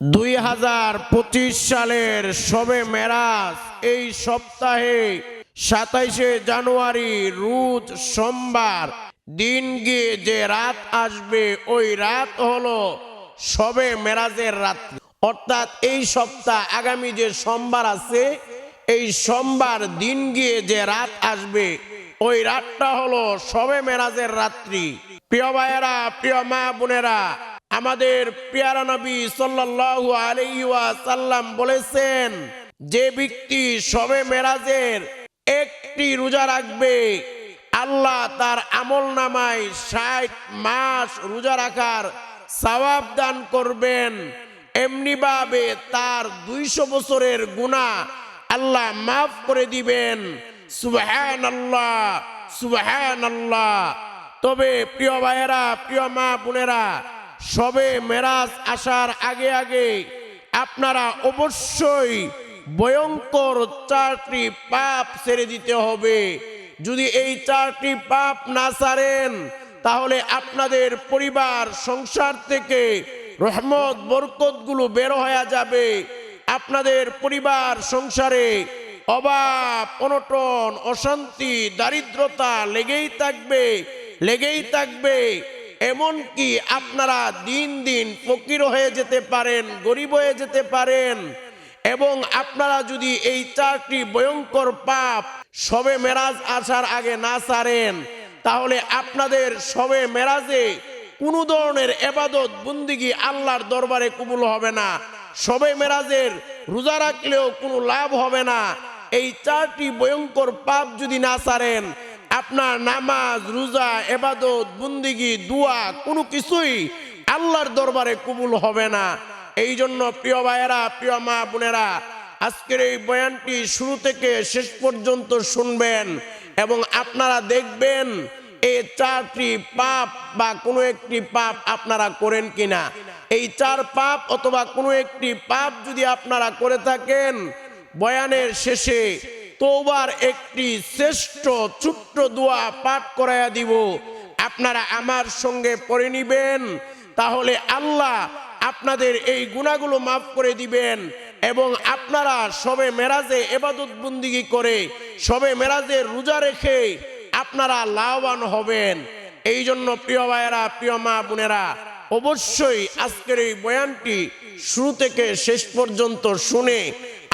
দুই হাজার পঁচিশ সালের সবে মেরাজ, এই সপ্তাহে সাতাইশে জানুয়ারি, রোজ সোমবার, দিন গিয়ে যে রাত আসবে, ওই রাত হলো সবে মেরাজের রাত্রি। অর্থাৎ এই সপ্তাহ, আগামী যে সোমবার আছে, এই সোমবার দিন গিয়ে যে রাত আসবে, ওই রাতটা হলো সবে মেরাজের রাত্রি। প্রিয় ভাইয়েরা, প্রিয় মা বোনেরা আমাদের পিয়ারা নবী সাল্লাল্লাহু আলাইহি ওয়াসাল্লাম বলেছেন, যে ব্যক্তি সবে মেরাজের একটি রোজা রাখবে, আল্লাহ তার আমল নামায় ষাট মাস রোজা রাখার সওয়াব দান করবেন। এমনি ভাবে তার দুইশো বছরের গুণা আল্লাহ মাফ করে দিবেন। সুবহান আল্লাহ সুবহান আল্লাহ তবে প্রিয় ভাইয়েরা, প্রিয় মা বোনেরা সবে মেরাজ আসার আগে আগে আপনারা অবশ্যই ভয়ঙ্কর চারটি পাপ ছেড়ে দিতে হবে। যদি এই চারটি পাপ না সারেন তাহলে আপনাদের পরিবার, সংসার থেকে রহমত, বরকতগুলো বের হয়ে যাবে। আপনাদের পরিবার, সংসারে অভাব অনটন, অশান্তি, দারিদ্রতা লেগেই থাকবে লেগেই থাকবে। এমনকি আপনারা দিন দিন ফকির হয়ে যেতে পারেন, গরিব হয়ে যেতে পারেন, এবং আপনারা যদি এই চারটি ভয়ঙ্কর পাপ সবে মেরাজ আসার আগে না সারেন, তাহলে আপনাদের সবে মেরাজে কোনো ধরনের এবাদত, বন্দিগি আল্লাহর দরবারে কবুল হবে না। সবে মেরাজের রোজা রাখলেও কোনো লাভ হবে না। এই চারটি ভয়ঙ্কর পাপ যদি না সারেন আপনার নামাজ, রোজা, এবাদত, বন্দিগি, দোয়া, কোনো কিছুই আল্লাহর দরবারে কবুল হবে না। এই জন্য প্রিয় ভাইয়েরা, প্রিয় মা বোনেরা, আজকের এই বয়ানটি শুরু থেকে শেষ পর্যন্ত শুনবেন এবং আপনারা দেখবেন এই চারটি পাপ বা কোনো একটি পাপ আপনারা করেন কিনা। এই চার পাপ অথবা কোনো একটি পাপ যদি আপনারা করে থাকেন, বয়ানের শেষে তোবার একটি শ্রেষ্ঠ ছোট্ট দোয়া পাঠ করাইয়া দিব। আপনারা আমার সঙ্গে পড়ে নিবেন, তাহলে আল্লাহ আপনাদের এই গুণাগুলো মাফ করে দিবেন এবং আপনারা সবে মেরাজে এবাদত বন্দিগি করে, সবে মেরাজে রোজা রেখে আপনারা লাভবান হবেন। এই জন্য প্রিয় ভাইয়েরা, প্রিয় মা বোনেরা, অবশ্যই আজকের এই বয়ানটি শুরু থেকে শেষ পর্যন্ত শুনে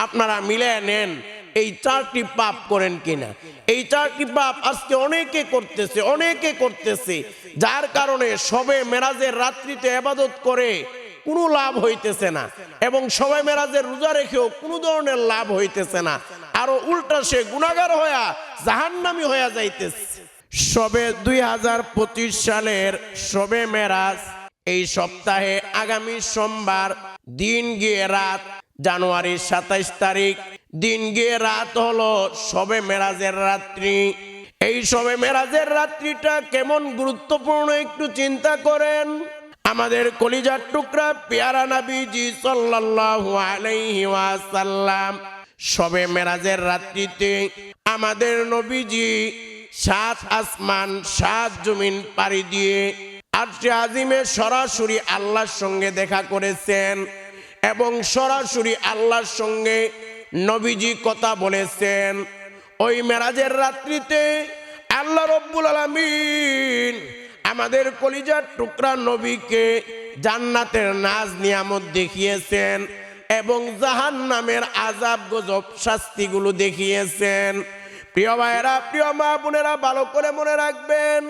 আপনারা মিলে নেন। এই চারটি পাপ করেন কিনা? এই চারটি পাপ আজকে অনেকে করতেছে অনেকে করতেছে। যার কারণে সবে মেরাজের রাত্রিতে আবাদত করে কোনো লাভ হইতেছে না এবং সবাই মেরাজের রোজা রেখেও কোনো ধরনের লাভ হইতেছে না। আরও উল্টা সে গুণাগার হইয়া জাহান্নামি হইয়া যাইতেছে। সবে দুই হাজার পঁচিশ সালের সবে মেরাজ এই সপ্তাহে আগামী সোমবার দিন গিয়ে রাত জানুয়ারির সাতাইশ তারিখ দিন গিয়ে রাত হলো সবে মেরাজের রাত্রি। এই সবে মেরাজের রাত্রিটা কেমন গুরুত্বপূর্ণ একটু চিন্তা করেন। আমাদের কলিজার টুকরা পেয়ারা সাল্লাল্লাহু আলাইহি ওয়াসাল্লাম। সবে মেরাজের রাত্রিতে আমাদের নবীজি সাত আসমান, সাত জমিন পাড়ি দিয়ে আরশে আজিমে সরাসরি আল্লাহর সঙ্গে দেখা করেছেন এবং সরাসরি আল্লাহর সঙ্গে নবীজি কথা বলেছেন, ওই মেরাজের রাত্রিতে আল্লাহ রব্বুল আলামিন আমাদের কলিজার টুকরা নবীকে জান্নাতের নাজ নিয়ামত দেখিয়েছেন এবং জাহান নামের আজাব গজব শাস্তিগুলো দেখিয়েছেন। প্রিয় ভাইয়েরা, প্রিয় মা বোনেরা, ভালো করে মনে রাখবেন,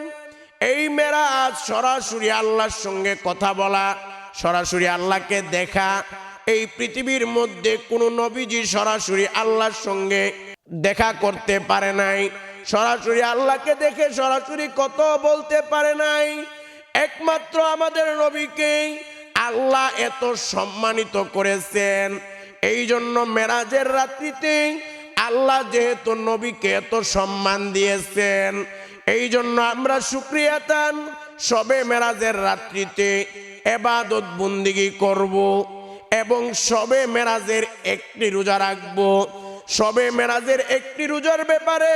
এই মেরাজ সরাসরি আল্লাহর সঙ্গে কথা বলা, সরাসরি আল্লাহকে দেখা এই পৃথিবীর মধ্যে কোনো নবীজি সরাসরি আল্লাহর সঙ্গে দেখা করতে পারে নাই। সরাসরি আল্লাহকে দেখে সরাসরি কত বলতে পারে নাই। একমাত্র আমাদের নবীকে আল্লাহ এত সম্মানিত করেছেন। এই জন্য মেরাজের রাত্রিতে আল্লাহ যেহেতু নবীকে এত সম্মান দিয়েছেন এই জন্য আমরা সুক্রিয়া তান সবে মেরাজের রাত্রিতে এবাদত বন্দিগি করব। এবং সবে মেরাজের একটি রোজা রাখব। সবে মেরাজের একটি রোজার ব্যাপারে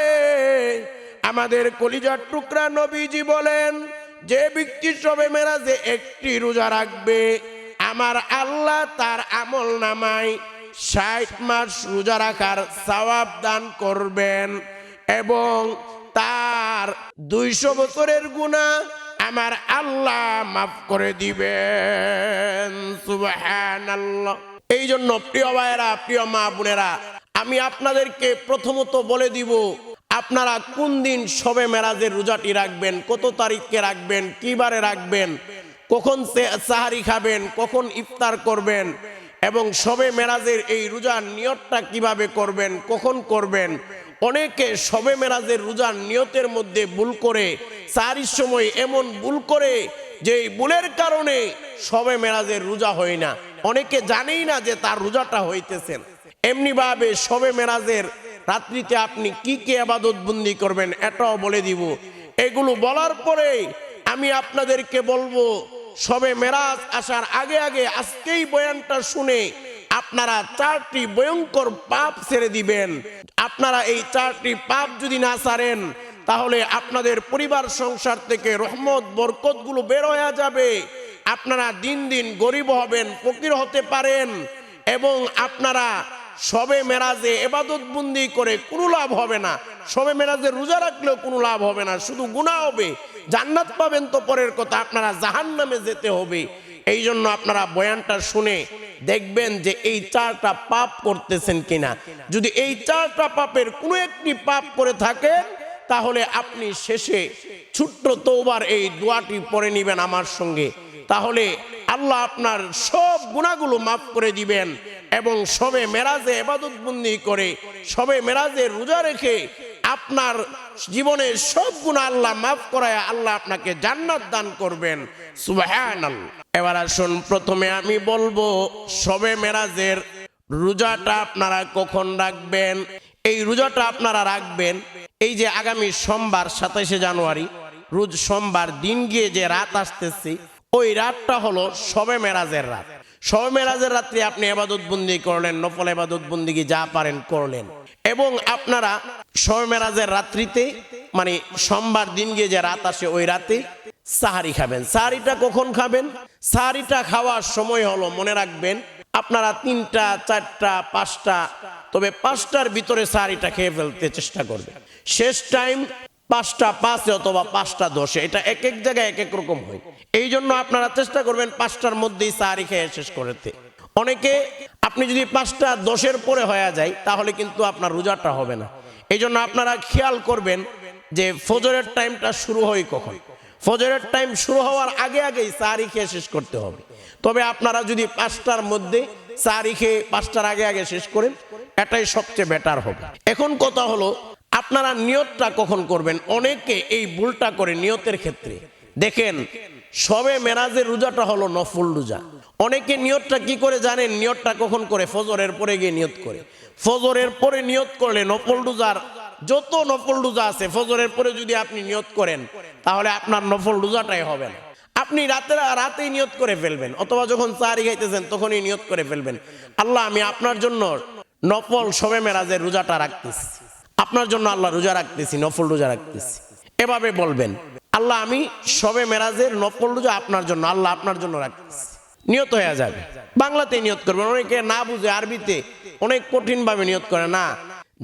আমাদের কলিজার টুকরা নবীজি বলেন, যে ব্যক্তি সবে মেরাজে একটি রোজা রাখবে, আমার আল্লাহ তার আমল নামায় ষাট মাস রোজা রাখার সওয়াব দান করবেন এবং তার দুইশো বছরের গুণা আমার আল্লাহ মাফ করে দিবেন। সুবহানাল্লাহ। এই জন্য প্রিয় ভাইয়েরা, প্রিয় মা বোনেরা, আমি আপনাদেরকে প্রথমত বলে দিব, আপনারা কোন দিন সবে মেরাজের রোজাটি রাখবেন, কত তারিখকে রাখবেন, কি বারে রাখবেন, কখন সাহারি খাবেন, কখন ইফতার করবেন, এবং সবে মেরাজের এই রোজার নিয়তটা কীভাবে করবেন, কখন করবেন অনেকে সবে মেরাজের রোজার নিয়তের মধ্যে ভুল করে, সাহারির সময় এমন ভুল করে যে ভুলের কারণে সবে মেরাজের রোজা হয় না। অনেকে জানেই না যে তার রোজাটা হইতেছেন এমনি ভাবে সবে মেরাজের রাত্রিতে আপনি কি কি আবাদত বন্দি করবেন এটাও বলে দিব। এগুলো বলার পরে আমি আপনাদেরকে বলব সবে মেরাজ আসার আগে আগে আজকেই বয়ানটা শুনে আপনারা চারটি ভয়ঙ্কর পাপ ছেড়ে দিবেন। আপনারা এই চারটি পাপ যদি না ছাড়েন তাহলে আপনাদের পরিবার, সংসার থেকে রহমত, বরকতগুলো বের হয়ে যাবে। আপনারা দিন দিন গরিব হবেন, ফকির হতে পারেন এবং আপনারা সবে মেরাজে এবাদত বন্দি করে কোনো লাভ হবে না। সবে মেরাজে রোজা রাখলেও কোনো লাভ হবে না, শুধু গুণা হবে। জান্নাত পাবেন তো পরের কথা, আপনারা জাহান নামে যেতে হবে। এই জন্য আপনারা বয়ানটা শুনে দেখবেন যে এই চারটা পাপ করতেছেন কিনা। যদি এই চারটা পাপের কোনো একটি পাপ করে থাকেন, তাহলে আপনি শেষে ছোট্ট তৌবার এই দোয়াটি পড়ে নিবেন আমার সঙ্গে। তাহলে আল্লাহ আপনার সব গুণাগুলো মাফ করে দিবেন এবং সবে মেরাজে এবাদত বন্দি করে, সবে মেরাজে রোজা রেখে আপনার জীবনের সব গুণা আল্লাহ মাফ করায় আল্লাহ আপনাকে জান্নাত দান করবেন। এবার আসুন, প্রথমে আমি বলব, সবে মেরাজের রোজাটা আপনারা কখন রাখবেন? এই রোজাটা আপনারা রাখবেন এই যে আগামী সোমবার সাতাইশে জানুয়ারি, রোজ সোমবার দিন গিয়ে যে রাত আসতেছে, ওই রাতটা হলো সবে মেরাজের রাত। সবে মেরাজের রাত্রে আপনি এবাদত বন্দি করলেন, নফল এবাদত বন্দিগি যা পারেন করলেন। এবং আপনারা মেরাজের রাত্রিতে মানে সোমবার দিন গিয়ে যে রাত আসে, ওই রাতে সাহারি খাবেন। সাহারিটা কখন খাবেন? সাহারিটা খাওয়ার সময় হলো, মনে রাখবেন, আপনারা তিনটা, চারটা, পাঁচটা, তবে পাঁচটার ভিতরে সাহারিটা খেয়ে ফেলতে চেষ্টা করবেন। শেষ টাইম পাঁচটা পাঁচে অথবা পাঁচটা দশে, এটা এক এক জায়গায় এক এক রকম হয়। এই জন্য আপনারা চেষ্টা করবেন পাঁচটার মধ্যেই সাহারি খেয়ে শেষ করতে। অনেকে আপনি যদি পাঁচটা দশের পরে হয়ে যায়, তাহলে কিন্তু আপনার রোজাটা হবে না। এই জন্য আপনারা খেয়াল করবেন যে ফজরের টাইমটা শুরু হয় কখন। ফজরের টাইম শুরু হওয়ার আগে আগেই সাহারি খেয়ে শেষ করতে হবে। তবে আপনারা যদি পাঁচটার মধ্যে সাহারি খেয়ে পাঁচটার আগে আগে শেষ করেন, এটাই সবচেয়ে বেটার হবে। এখন কথা হলো, আপনারা নিয়তটা কখন করবেন? অনেকে এই ভুলটা করে নিয়তের ক্ষেত্রে। দেখেন সবে মেরাজের রোজাটা হলো নফল রোজা। অনেকে নিয়তটা কি করে জানেন? নিয়তটা কখন করে? ফজরের পরে গিয়ে নিয়ত করে। ফজরের পরে নিয়ত করলে নফল রোজার যত নফল রোজা আছে, ফজরের পরে যদি আপনি নিয়ত করেন, তাহলে আপনার নফল রোজাটাই হবে না। আপনি রাতে, রাতেই নিয়ত করে ফেলবেন, অথবা যখন চারি খাইতেছেন তখনই নিয়ত করে ফেলবেন। আল্লাহ, আমি আপনার জন্য নফল সবে মেরাজের রোজাটা রাখতেছি। আপনার জন্য আল্লাহ রোজা রাখতেছি, নফল রোজা রাখতেছি। এভাবে বলবেন। আল্লাহ, আমি সবে মেরাজের নফল রোজা আপনার জন্য, আল্লাহ আপনার জন্য রাখতেছি। নিয়ত হয়ে যাবে। বাংলাতে নিয়ত করবেন, অনেকে না বুঝে, আরবিতে অনেক কঠিন ভাবে নিয়ত করে, না।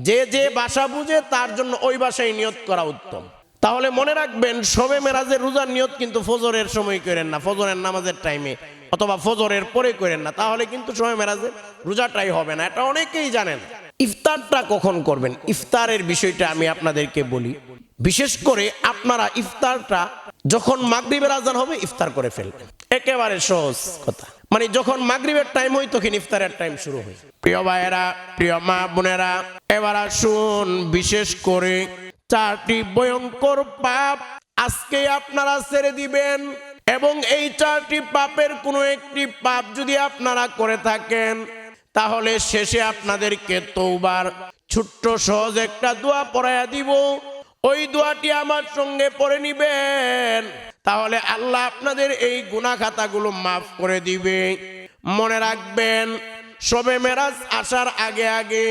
যে যে ভাষা বুঝে, তার জন্য ওই ভাষায় নিয়ত করা উত্তম। তাহলে মনে রাখবেন, সবে মেরাজের রোজার নিয়ত কিন্তু ফজরের সময় করেন না, ফজরের নামাজের টাইমে, অথবা ফজরের পরে করেন না। তাহলে কিন্তু সবে মেরাজের রোজাটাই হবে না, এটা অনেকেই জানেন। ইফতারটা কখন করবেন? ইফতারের বিষয়টা আমি আপনাদেরকে বলি। বিশেষ করে আপনারা ইফতারটা যখন মাগরিবের আজান হবে, ইফতার করে ফেলবেন। একেবারে সহজ কথা। মানে যখন মাগরিবের টাইম হয়, তখন ইফতারের টাইম শুরু হয়। প্রিয় ভাইয়েরা, প্রিয় মা বোনেরা, এবার আসুন বিশেষ করে চারটি ভয়ঙ্কর পাপ আজকে আপনারা ছেড়ে দিবেন এবং এই চারটি পাপের কোনো একটি পাপ যদি আপনারা করে থাকেন তাহলে শেষে আপনাদেরকে তৌবার ছোট্ট সহজ একটা দোয়া পড়াইয়া দিব। ওই দোয়াটি আমার সঙ্গে পড়ে নিবেন। তাহলে আল্লাহ আপনাদের এই গুনা খাতাগুলো মাফ করে দিবে। মনে রাখবেন সবে মেরাজ আসার আগে আগে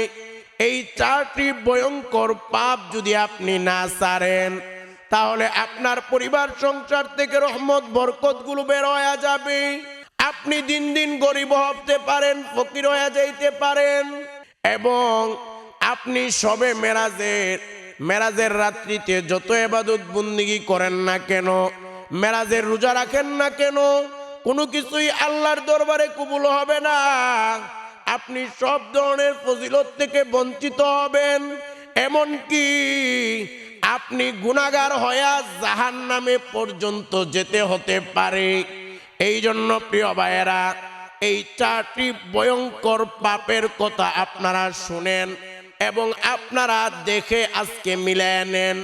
এই চারটি ভয়ঙ্কর পাপ যদি আপনি না সারেন, তাহলে আপনার পরিবার, সংসার থেকে রহমত বরকতগুলো বের যাবে। আপনি দিন দিন গরিব হতে পারেন, ফকির হয়ে যাইতে পারেন। এবং আপনি সবে মেরাজের মেরাজের রাত্রিতে যত এবাদত বন্দিগি করেন না কেন, মেরাজের রোজা রাখেন না কেন, কোনো কিছুই আল্লাহর দরবারে কবুল হবে না। আপনি সব ধরনের ফজিলত থেকে বঞ্চিত হবেন। এমনকি আপনি গুণাগার হয়া জাহান নামে পর্যন্ত যেতে হতে পারে। এই জন্য প্রিয় ভাইয়েরা, এই চারটি ভয়ঙ্কর পাপের কথা আপনারা শুনেন এবং আপনারা দেখে আজকে মিলিয়ে নেন,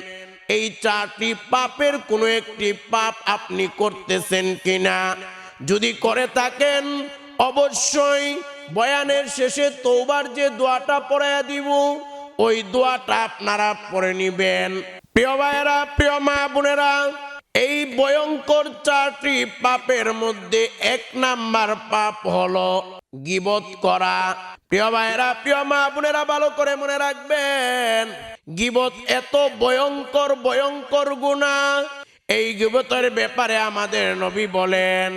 এই চারটি পাপের কোনো একটি পাপ আপনি করতেছেন কিনা? যদি করে থাকেন, অবশ্যই বয়ানের শেষে তোবার যে দোয়াটা পড়াইয়া দিব, ওই দোয়াটা আপনারা পড়ে নিবেন। প্রিয় ভাইয়েরা, প্রিয় মা বোনেরা এই ভয়ঙ্কর চারটি পাপের মধ্যে এক নাম্বার পাপ হলো গিবত করা। প্রিয় ভাইয়েরা, প্রিয় মা বোনেরা, ভালো করে মনে রাখবেন, গিবত এত ভয়ঙ্কর ভয়ঙ্কর গুণা। এই গিবতের ব্যাপারে আমাদের নবী বলেন,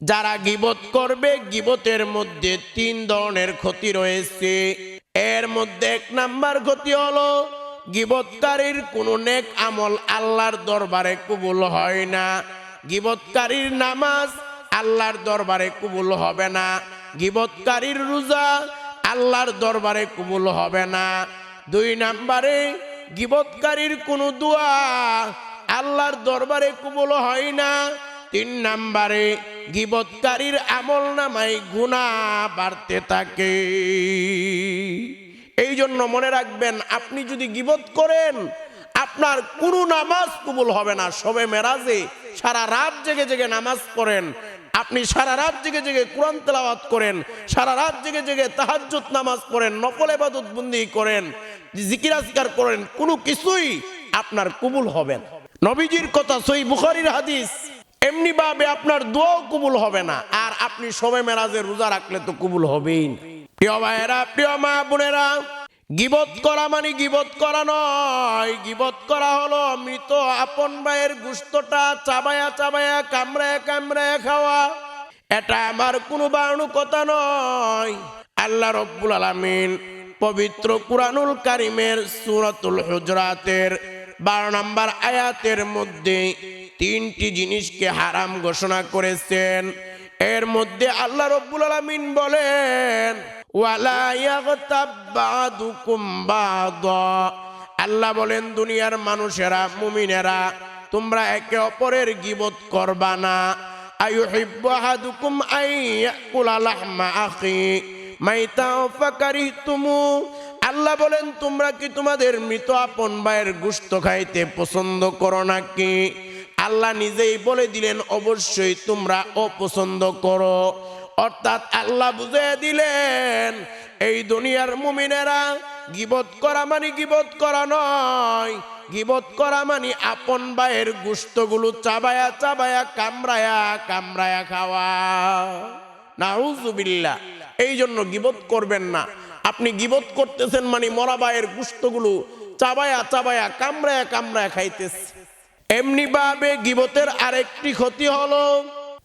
যারা গিবত করবে, গিবতের মধ্যে তিন ধরনের ক্ষতি রয়েছে। এর মধ্যে এক নাম্বার ক্ষতি হলো গিবৎকারীর কোন নেক আমল আল্লাহর দরবারে কবুল হয় না। গিবৎকারীর নামাজ আল্লাহর দরবারে কবুল হবে না। গিবৎকারীর রোজা আল্লাহর দরবারে কবুল হবে না। দুই নাম্বারে, গিবৎকারীর কোনো দোয়া আল্লাহর দরবারে কবুল হয় না। তিন নাম্বারে, গিবৎকারীর আমল নামাই গুণা বাড়তে থাকে। এই জন্য মনে রাখবেন, আপনি যদি গিবত করেন, আপনার কোনো নামাজ কবুল হবে না। সবে মেরাজে সারা রাত জেগে জেগে নামাজ পড়েন। আপনি সারা রাত জেগে জেগে কোরআন তেলাওয়াত করেন, সারা রাত জেগে জেগে তাহাজ্জুদ নামাজ পড়েন নকল এবাদত বন্দি করেন, জিকির আজকার করেন, কোনো কিছুই আপনার কবুল হবে না। নবীজির কথা সই বুখারির হাদিস, এমনি ভাবে আপনার দোয়াও কবুল হবে না। আপনি সবে মেরাজে রোজা রাখলে তো কবুল হবেই। প্রিয় ভাইয়েরা, প্রিয় মা বোনেরা, গিবত করা মানে গিবত করা নয়। গিবত করা হলো মৃত আপন ভাইয়ের গুস্তটা চাবায়া চাবায়া, কামড়ায় কামড়ায় খাওয়া। এটা আমার কোনো বারণু কথা নয়। আল্লাহ রব্বুল আলামিন পবিত্র কুরআনুল কারিমের সূরাতুল হুজরাতের বারো নম্বর আয়াতের মধ্যে তিনটি জিনিসকে হারাম ঘোষণা করেছেন। এর মধ্যে আল্লাহ রব্বুল আলামিন বলেন আল্লাহ বলেন, দুনিয়ার মানুষেরা, মুমিনেরা, তোমরা একে অপরের গিবত করবা না। মাইতা ফাকারিহতুমু। আল্লাহ বলেন, তোমরা কি তোমাদের মৃত আপন ভাইয়ের গুস্ত খাইতে পছন্দ করো নাকি? আল্লাহ নিজেই বলে দিলেন, অবশ্যই তোমরা অপছন্দ করো। অর্থাৎ আল্লাহ বুঝে দিলেন, এই দুনিয়ার মুমিনেরা গিবত করা মানে গিবত করা নয়। গিবত করা মানে আপন ভাইয়ের গুস্তগুলো চাবায়া চাবায়া কামড়ায়া কামড়ায়া খাওয়া। নাউজুবিল্লাহ এই জন্য গিবত করবেন না। আপনি গিবত করতেছেন মানে মরা ভাইয়ের গুস্তগুলো চাবায়া চাবায়া কামড়ায়া কামড়ায়া খাইতেছে এমনি ভাবে গিবতের আরেকটি ক্ষতি হলো,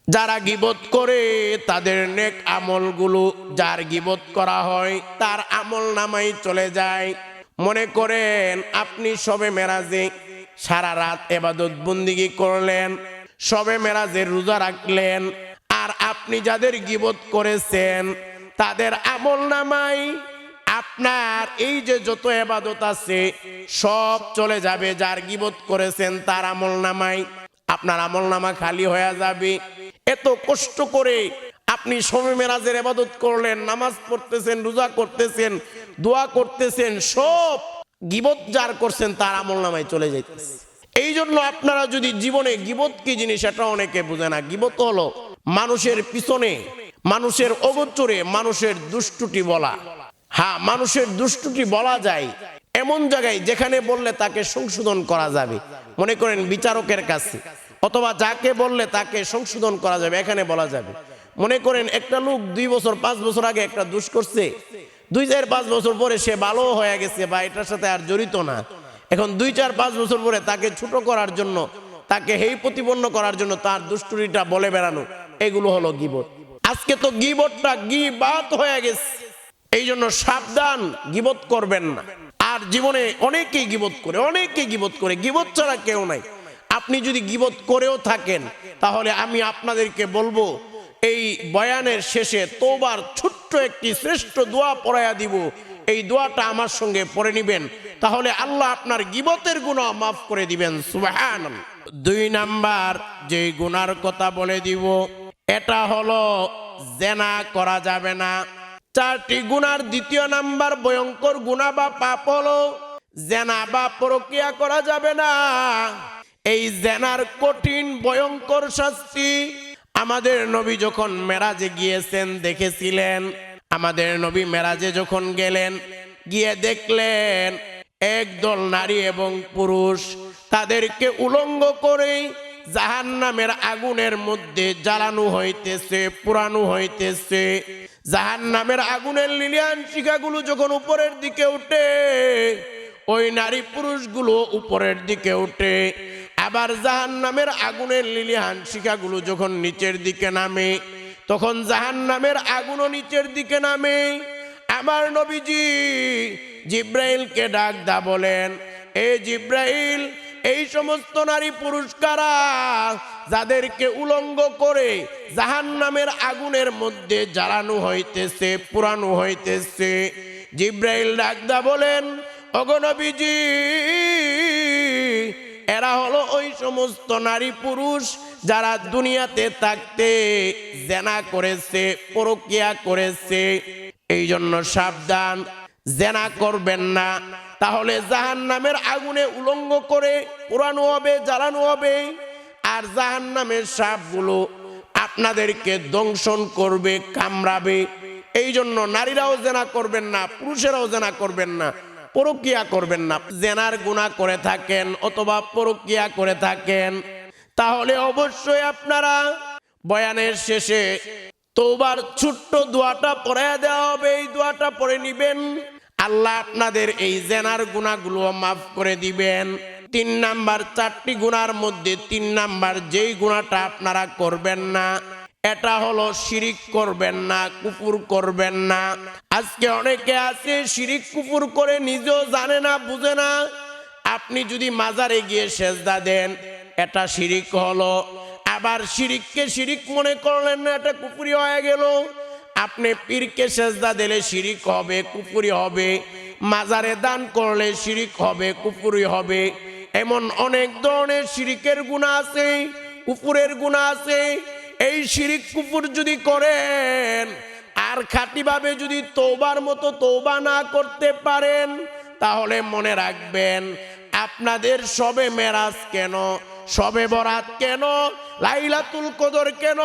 যারা গিবত করে তাদের নেক আমলগুলো যার গিবত করা হয় তার আমল নামাই চলে যায়। মনে করেন, আপনি সবে মেরাজে সারা রাত এবাদত বন্দিগি করলেন, সবে মেরাজের রোজা রাখলেন, আর আপনি যাদের গিবত করেছেন তাদের আমল নামাই আপনার এই যে যত এবাদত আছে, সব চলে যাবে, যার গিবত করেছেন তার আমল নামাই। আপনার আমল নামা খালি হয়ে যাবে। এত কষ্ট করে আপনি সময় মেরাজের এবাদত করলেন, নামাজ পড়তেছেন, রোজা করতেছেন, দোয়া করতেছেন, সব গিবত যার করছেন তার আমল নামায় চলে যাইতেছে। এই জন্য আপনারা যদি জীবনে গিবত কি জিনিস এটা অনেকে বুঝে না। গিবত হলো মানুষের পিছনে, মানুষের অগোচরে মানুষের দুষ্টুটি বলা। হ্যাঁ মানুষের দুষ্টুটি বলা যায়। এমন জায়গায় যেখানে বললে তাকে সংশোধন করা যাবে। মনে করেন বিচারকের কাছে। অথবা যাকে বললে তাকে সংশোধন করা যাবে, এখানে বলা যাবে। মনে করেন একটা লোক দুই বছর, পাঁচ বছর আগে একটা দুষ করছে। দুই চার, পাঁচ বছর পরে সে ভালো হয়ে গেছে বা এটার সাথে আর জড়িত না। এখন দুই চার, পাঁচ বছর পরে তাকে ছোট করার জন্য, তাকে হেই প্রতিপন্ন করার জন্য তার দুষ্টুরিটা বলে বেড়ানো, এগুলো হলো গিবত। আজকে তো গিবতটা গিবাত হয়ে গেছে। এই জন্য সাবধান গিবত করবেন না। আর জীবনে অনেকেই গিবত করে অনেকে গিবত করে, গিবত ছাড়া কেউ নাই। আপনি যদি গিবত করেও থাকেন, তাহলে আমি আপনাদেরকে বলব, এই বয়ানের শেষে তোবার ছোট্ট একটি শ্রেষ্ঠ দোয়া পড়াইয়া দিব। এই দোয়াটা আমার সঙ্গে পড়ে নিবেন। তাহলে আল্লাহ আপনার গিবতের গুণা মাফ করে দিবেন। সুবাহান দুই নাম্বার যে গুনার কথা বলে দিব, এটা হলো জেনা করা যাবে না। চারটি গুনার দ্বিতীয় নাম্বার ভয়ঙ্কর গুণা বা পাপ হলো জেনা বা প্রক্রিয়া করা যাবে না। এই জেনার কঠিন ভয়ঙ্কর শাস্তি আমাদের নবী যখন মেরাজে গিয়েছেন, দেখেছিলেন। আমাদের নবী মেরাজে যখন গেলেন, গিয়ে দেখলেন, একদল নারী এবং পুরুষ তাদেরকে উলঙ্গ করে জাহান নামের আগুনের মধ্যে জ্বালানো হইতেছে পুরানো হইতেছে। জাহান নামের আগুনের লিলিয়ান শিখাগুলো যখন উপরের দিকে উঠে, ওই নারী পুরুষগুলো উপরের দিকে উঠে। আবার জাহান নামের আগুনের লিলিহান শিখাগুলো যখন নিচের দিকে নামে, তখন জাহান নামের আগুনও নিচের দিকে নামে। আমার নবীজি জিব্রাইলকে ডাক দা বলেন, এ জিব্রাইল এই সমস্ত নারী পুরুষ কারা যাদেরকে উলঙ্গ করে জাহান নামের আগুনের মধ্যে জ্বালানো হইতেছে পুরানো হইতেছে। জিব্রাইল ডাকদা বলেন অগনবীজি এরা হলো ওই সমস্ত নারী পুরুষ যারা দুনিয়াতে থাকতে জেনা করেছে, পরকিয়া করেছে। এই জন্য সাবধান, জেনা করবেন না। তাহলে জাহান নামের আগুনে উলঙ্গ করে পুরানো হবে, জ্বালানো হবে, আর জাহান নামের সাপগুলো আপনাদেরকে দংশন করবে, কামড়াবে। এই জন্য নারীরাও জেনা করবেন না, পুরুষেরাও জেনা করবেন না, পরকিয়া করবেন না। জেনার গুণা করে থাকেন অথবা পরকিয়া করে থাকেন, তাহলে অবশ্যই আপনারা বয়ানের শেষে তোবার ছোট্ট দোয়াটা পড়ে দেওয়া হবে। এই দোয়াটা পড়ে নিবেন। আল্লাহ আপনাদের এই জেনার গুণাগুলো মাফ করে দিবেন। তিন নাম্বার, চারটি গুণার মধ্যে তিন নাম্বার যেই গুণাটা আপনারা করবেন না, এটা হলো শিরিক করবেন না কুকুর করবেন না। আজকে অনেকে আছে শিরিক কুকুর করে নিজেও জানে না, বুঝে না। আপনি যদি মাজারে গিয়ে সেজদা দেন, এটা শিরিক হলো। আবার শিরিককে শিরিক মনে করলেন না, এটা কুপুরি হয়ে গেল। আপনি পীরকে সেজদা দিলে শিরিক হবে কুপুরি হবে। মাজারে দান করলে শিরিক হবে কুপুরি হবে। এমন অনেক ধরনের শিরিকের গুণা আছে কুপুরের গুণা আছে। এই শিরিক কুপুর যদি করেন, আর খাঁটিভাবে যদি তৌবার মতো তৌবা না করতে পারেন, তাহলে মনে রাখবেন, আপনাদের সবে মেরাজ কেন, সবে বরাত কেন, লাইলাতুল কদর কেন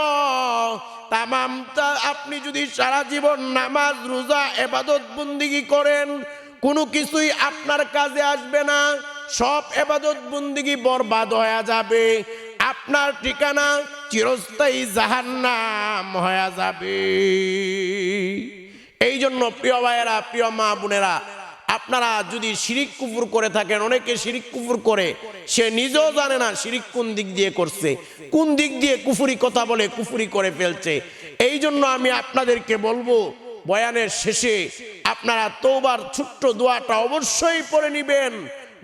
তামামটা আপনি যদি সারা জীবন নামাজ, রোজা, এবাদত বন্দিগি করেন, কোনো কিছুই আপনার কাজে আসবে না। সব এবাদত বন্দিগি বরবাদ হয়ে যাবে। আপনার ঠিকানা চিরস্থায়ী জাহান্নাম হয়ে যাবে। এই জন্য প্রিয় ভাইয়েরা, প্রিয় মা বোনেরা আপনারা যদি শিরিক কুফুর করে থাকেন, অনেকে শিরিক কুফুর করে, সে নিজেও জানে না শিরিক কোন দিক দিয়ে করছে, কোন দিক দিয়ে কুফুরি কথা বলে কুফুরি করে ফেলছে। এই জন্য আমি আপনাদেরকে বলব, বয়ানের শেষে আপনারা তোবার ছোট্ট দোয়াটা অবশ্যই পড়ে নিবেন,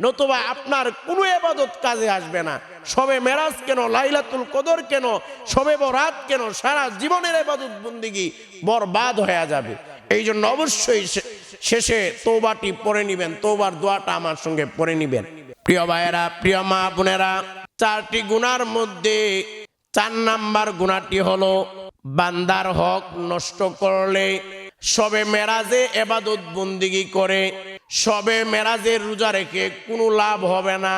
নতুবা আপনার কোনো এবাদত কাজে আসবে না। সবে মেরাজ কেন, লাইলাতুল কদর কেন, সবে বরাত কেন, সারা জীবনের এবাদত বন্দিগি বরবাদ হয়ে যাবে। এই জন্য অবশ্যই শেষে তোবাটি পড়ে নিবেন। তোবার দোয়াটা আমার সঙ্গে পড়ে নিবেন। প্রিয় ভাইয়েরা, প্রিয় মা বোনেরা, চারটি গুণার মধ্যে চার নাম্বার গুণাটি হলো, বান্দার হক নষ্ট করলে, সবে মেরাজে এবাদত বন্দিগি করে, সবে মেরাজের রোজা রেখে কোনো লাভ হবে না।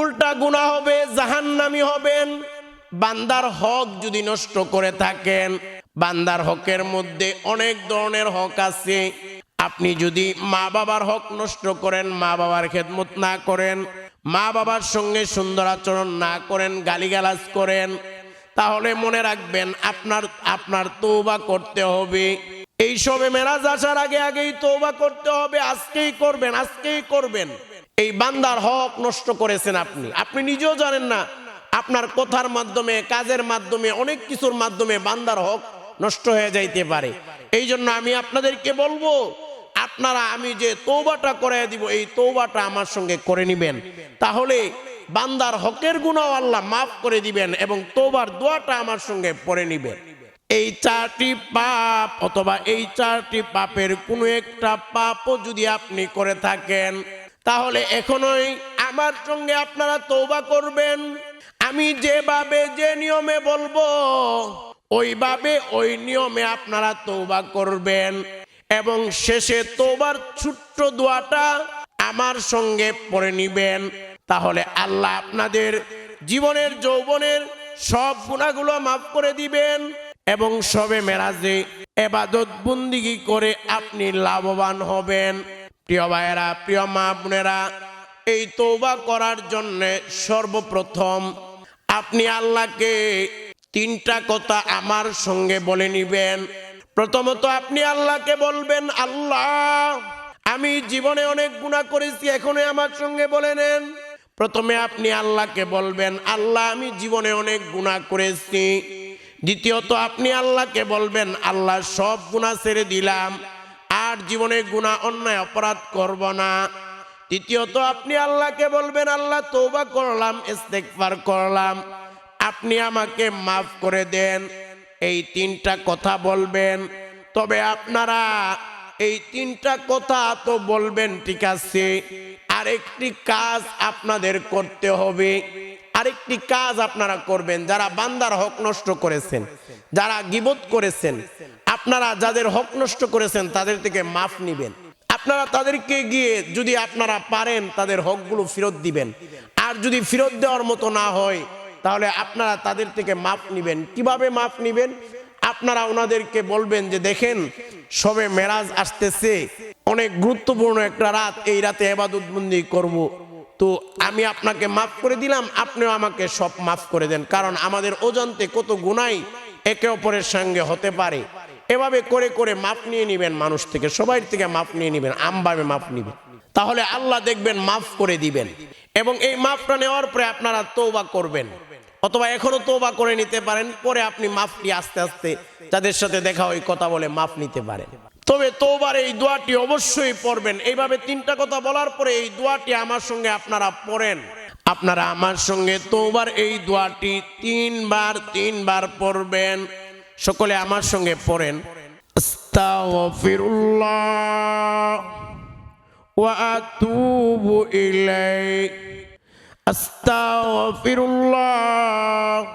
উল্টা গুণা হবে, জাহান্নামি হবেন। বান্দার হক যদি নষ্ট করে থাকেন বান্দার হকের মধ্যে অনেক ধরনের হক আছে। আপনি যদি মা বাবার হক নষ্ট করেন, মা বাবার খেদমত না করেন, মা বাবার সঙ্গে সুন্দর আচরণ না করেন, গালিগালাজ করেন, তাহলে মনে রাখবেন আপনার আপনার তৌবা করতে হবে। এই সবে মেরাজ আসার আগে আগেই তৌবা করতে হবে, আজকেই করবেন আজকেই করবেন। এই বান্দার হক নষ্ট করেছেন আপনি। আপনি নিজেও জানেন না, আপনার কথার মাধ্যমে, কাজের মাধ্যমে, অনেক কিছুর মাধ্যমে বান্দার হক নষ্ট হয়ে যাইতে পারে। এই জন্য আমি আপনাদেরকে বলব, আপনারা আমি যে তৌবাটা করে দিব, এই তৌবাটা আমার সঙ্গে করে নিবেন। তাহলে বান্দার হকের গুণাও আল্লাহ মাফ করে দিবেন এবং তোবার দোয়াটা আমার সঙ্গে পড়ে নিবেন। এই চারটি পাপ অথবা এই চারটি পাপের কোনো একটা পাপও যদি আপনি করে থাকেন, তাহলে এখনোই আমার সঙ্গে আপনারা তৌবা করবেন। আমি যেভাবে যে নিয়মে বলব ওইভাবে ওই নিয়মে আপনারা তৌবা করবেন। এবং শেষে তোবার ছোট্ট দোয়াটা আমার সঙ্গে পড়ে নিবেন। তাহলে আল্লাহ আপনাদের জীবনের, যৌবনের সব গুণাগুলো মাফ করে দিবেন এবং সবে মেরাজে এবাদত বন্দিগি করে আপনি লাভবান হবেন। প্রিয় ভাইয়েরা, প্রিয় মা বোনেরা, এই তৌবা করার জন্য সর্বপ্রথম আপনি আল্লাহকে তিনটা কথা আমার সঙ্গে বলে নিবেন। প্রথমত আপনি আল্লাহকে বলবেন, আল্লাহ, আমি জীবনে অনেক গুণা করেছি এখনও আমার সঙ্গে বলে নেন। প্রথমে আপনি আল্লাহকে বলবেন, আল্লাহ, আমি জীবনে অনেক গুণা করেছি। দ্বিতীয়ত আপনি আল্লাহকে বলবেন, আল্লাহ, সব গুণা ছেড়ে দিলাম, আর জীবনে গুণা অন্যায়, অপরাধ করব না। তৃতীয়ত আপনি আল্লাহকে বলবেন, আল্লাহ তৌবা করলাম, ইস্তেগফার করলাম। আপনি আমাকে মাফ করে দেন, এই তিনটা কথা বলবেন। তবে আপনারা এই তিনটা কথা তো বলবেন, ঠিক আছে? আরেকটি কাজ আপনাদের করতে হবে। আরেকটি কাজ আপনারা করবেন, যারা বান্দার হক নষ্ট করেছেন, যারা গিবত করেছেন, আপনারা যাদের হক নষ্ট করেছেন, তাদের থেকে মাফ নিবেন। আপনারা তাদেরকে গিয়ে যদি আপনারা পারেন, তাদের হকগুলো ফেরত দিবেন। আর যদি ফেরত দেওয়ার মতো না হয় তাহলে আপনারা তাদের থেকে মাপ নিবেন। কীভাবে মাপ নিবেন? আপনারা ওনাদেরকে বলবেন যে, দেখেন, সবে মেরাজ আসতেছে। অনেক গুরুত্বপূর্ণ একটা রাত, এই রাতে এবাদত বন্দি করব। তো আমি আপনাকে মাফ করে দিলাম, আপনিও আমাকে সব মাফ করে দেন। কারণ আমাদের অজান্তে কত গুণাই একে অপরের সঙ্গে হতে পারে। এভাবে করে করে মাপ নিয়ে নিবেন মানুষ থেকে, সবাই থেকে মাপ নিয়ে নিবেন, আমভাবে মাপ নিবেন। তাহলে আল্লাহ দেখবেন মাফ করে দিবেন। এবং এই মাফটা নেওয়ার পরে আপনারা তৌবা করবেন। অথবা এখনও তোবা করে নিতে পারেন, পরে আপনি মাফ নিয়ে আস্তে আস্তে তাদের সাথে দেখা ওই কথা বলে মাফ নিতে পারেন। তবে তোবার এই দোয়াটি অবশ্যই পড়বেন। এইভাবে তিনটা কথা বলার পরে এই দোয়াটি আমার সঙ্গে আপনারা পড়েন। আপনারা আমার সঙ্গে তোবার এই দোয়াটি তিনবার তিনবার পড়বেন। সকলে আমার সঙ্গে পড়েন। ফিরুল্লাহ ওয়া আতুবু ইলাইহি। أستغفر الله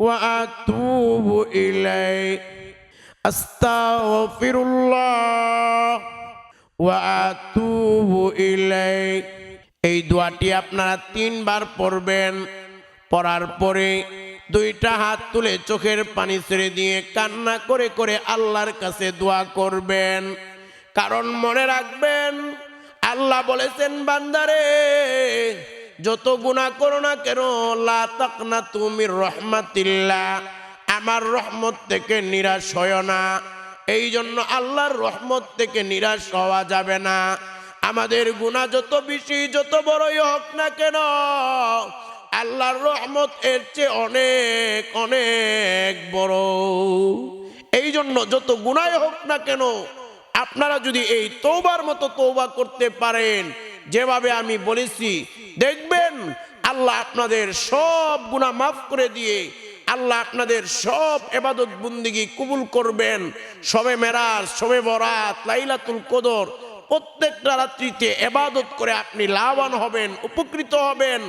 وأتوب إليه أستغفر الله وأتوب إليه এই দোয়াটি আপনারা তিনবার পড়বেন পড়ার পরে দুইটা হাত তুলে চোখের পানি ছেড়ে দিয়ে কান্না করে করে আল্লাহর কাছে দোয়া করবেন কারণ মনে রাখবেন আল্লাহ বলেছেন বান্দারে যত গুণা করো না কেন, লা তাকনা তুমি রহমাতিল্লাহ, আমার রহমত থেকে নিরাশ হয় না। এই জন্য আল্লাহর রহমত থেকে নিরাশ হওয়া যাবে না। আমাদের গুণা যত বেশি, যত বড়ই হোক না কেন, আল্লাহর রহমত এর চেয়ে অনেক অনেক বড়। এই জন্য যত গুণাই হোক না কেন, আপনারা যদি এই তৌবার মতো তৌবা করতে পারেন যেভাবে আমি বলেছি, দেখবেন আল্লাহ আপনাদের সব গুণা মাফ করে দিয়ে আল্লাহ আপনাদের সব এবাদত বন্দিগি কবুল করবেন। সবে মেরাজ, সবে বরাত, লাইলাতুল কদর, প্রত্যেকটা রাত্রিতে এবাদত করে আপনি লাভবান হবেন, উপকৃত হবেন।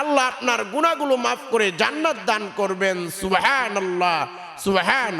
আল্লাহ আপনার গুণাগুলো মাফ করে জান্নাত দান করবেন। সুবহানাল্লাহ সুবহানাল্লাহ।